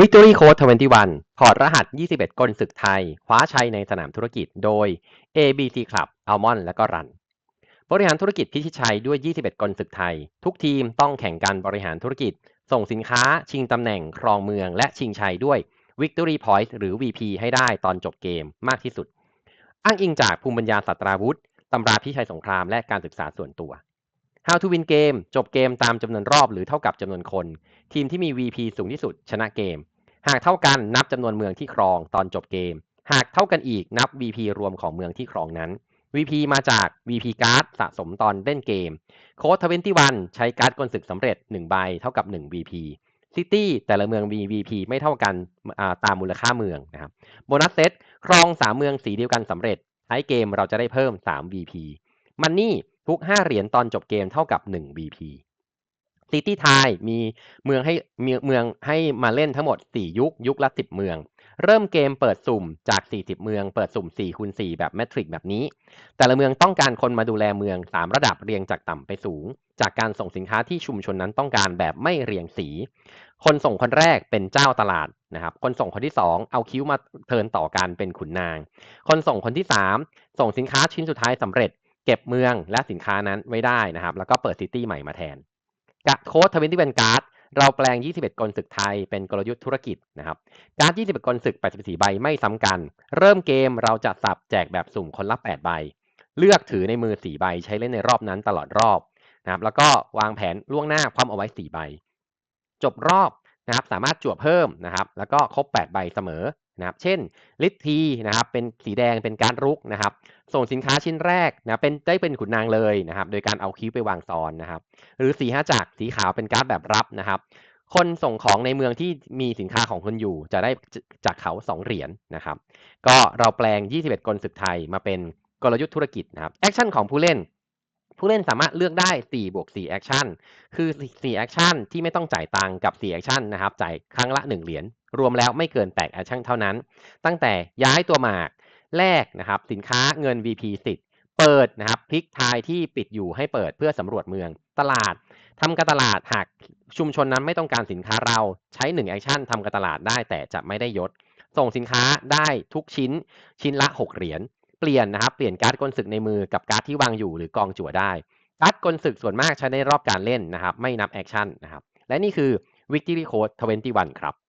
Victory Code 21 ถอดรหัส 21 กลศึกไทย คว้าชัยในสนามธุรกิจโดย ABC Club Almond และก็รัน บริหารธุรกิจพิชิตชัยด้วย 21 กลศึกไทย ทุกทีมต้องแข่งกันบริหารธุรกิจ ส่งสินค้า ชิงตำแหน่ง ครองเมือง และชิงชัยด้วย Victory Point หรือ VP ให้ได้ตอนจบเกมมากที่สุด อ้างอิงจากภูมิปัญญาสัตราวุธ ตำราพิชัยสงครามและการศึกษาส่วนตัว How to win game จบเกมตามจำนวนรอบหรือเท่ากับจำนวนคน ทีมที่มี VP สูงที่สุดชนะเกม หากเท่ากันนับจำนวนเมืองที่ครองตอนจบเกม หากเท่ากันอีกนับ VP รวมของเมืองที่ครองนั้น VP มาจาก VP การ์ดสะสมตอนเล่นเกม โค้ดทเวนตี้วันใช้การ์ดกลศึกสำเร็จ 1 ใบเท่ากับ 1 VP ซิตี้แต่ละเมืองมี VP ไม่เท่ากันตามมูลค่าเมืองนะครับโบนัสเซตครอง 3 เมืองสีเดียวกันสำเร็จท้ายเกมเราจะได้เพิ่ม 3 VP มันนี่ ทุก 5 เหรียญตอนจบเกมเท่ากับ1 VP ซิตี้ไทยมีเมืองให้เมืองให้มาเล่นทั้งหมด 4 ยุค ยุคละ 10 เมือง เริ่มเกมเปิดสุ่มจาก 40 เมือง เปิดสุ่ม4คูณ4แบบแมทริกแบบนี้ แต่ละเมืองต้องการคนมาดูแลเมือง 3 ระดับเรียงจากต่ำไปสูง จากการส่งสินค้าที่ชุมชนนั้นต้องการแบบไม่เรียงสี คนส่งคนแรกเป็นเจ้าตลาดนะครับ คนส่งคนที่ 2 เอาคิ้วมาเทินต่อกันเป็นขุนนาง คนส่งคนที่ 3 ส่งสินค้าชิ้นสุดท้ายสำเร็จ เก็บเมืองและสินค้านั้นไว้ได้นะครับ แล้วก็เปิดซิตี้ใหม่มาแทนโค้ดทวินตี้เป็นการ์ดเราแปลง 21 กลศึกไทยเป็นกลยุทธ์ธุรกิจนะครับ การ์ด21 กลศึก 84 ใบไม่ซ้ำกัน เริ่มเกมเราจะสับแจกแบบสุ่มคนละ 8 ใบ เลือกถือในมือ 4 ใบใช้เล่นในรอบนั้นตลอดรอบนะครับ แล้วก็วางแผนล่วงหน้าความเอาไว้ 4 ใบ จบรอบนะครับ สามารถจั่วเพิ่มนะครับ แล้วก็ครบ 8 ใบเสมอ นะครับ เช่นลิททีนะครับ เป็นสีแดงเป็นการรุกนะครับ ส่งสินค้าชิ้นแรกนะเป็นได้เป็นขุนนางเลยนะครับ โดยการเอาคิ้วไปวางซ้อนนะครับ หรือสีห้าจักสีขาวเป็นการ์ดแบบรับนะครับ คนส่งของในเมืองที่มีสินค้าของคุณอยู่ จะได้จากเขา2เหรียญนนะครับ ก็เราแปลง 21 กลศึกไทยมาเป็นกลยุทธ์ธุรกิจนะครับ แอคชั่นของผู้เล่น ผู้เล่นสามารถเลือกได้4บวก4แอคชั่นคือ4แอคชั่นที่ไม่ต้องจ่ายตังกับ4แอคชั่นนะครับจ่ายครั้งละ 1 เหรียญรวมแล้วไม่เกิน8แอคชั่นเท่านั้น ตั้งแต่ย้ายตัวหมากแลกนะครับสินค้าเงิน VP 10เปิดนะครับพลิกทายที่ปิดอยู่ให้เปิดเพื่อสำรวจเมืองตลาดทำการตลาดหากชุมชนนั้นไม่ต้องการสินค้าเราใช้ 1 แอคชั่นทำการตลาดได้แต่จะไม่ได้ยศ ส่งสินค้าได้ทุกชิ้นชิ้นละ 6 เหรียญ ปลี่ยนนะครับ เปลี่ยนการ์ดกลศึกในมือกับการ์ดที่วางอยู่หรือกองจั่วได้ การ์ดกลศึกส่วนมากใช้ในรอบการเล่นนะครับ ไม่นับแอคชั่นนะครับ และนี่คือ Victory Code 21 ครับ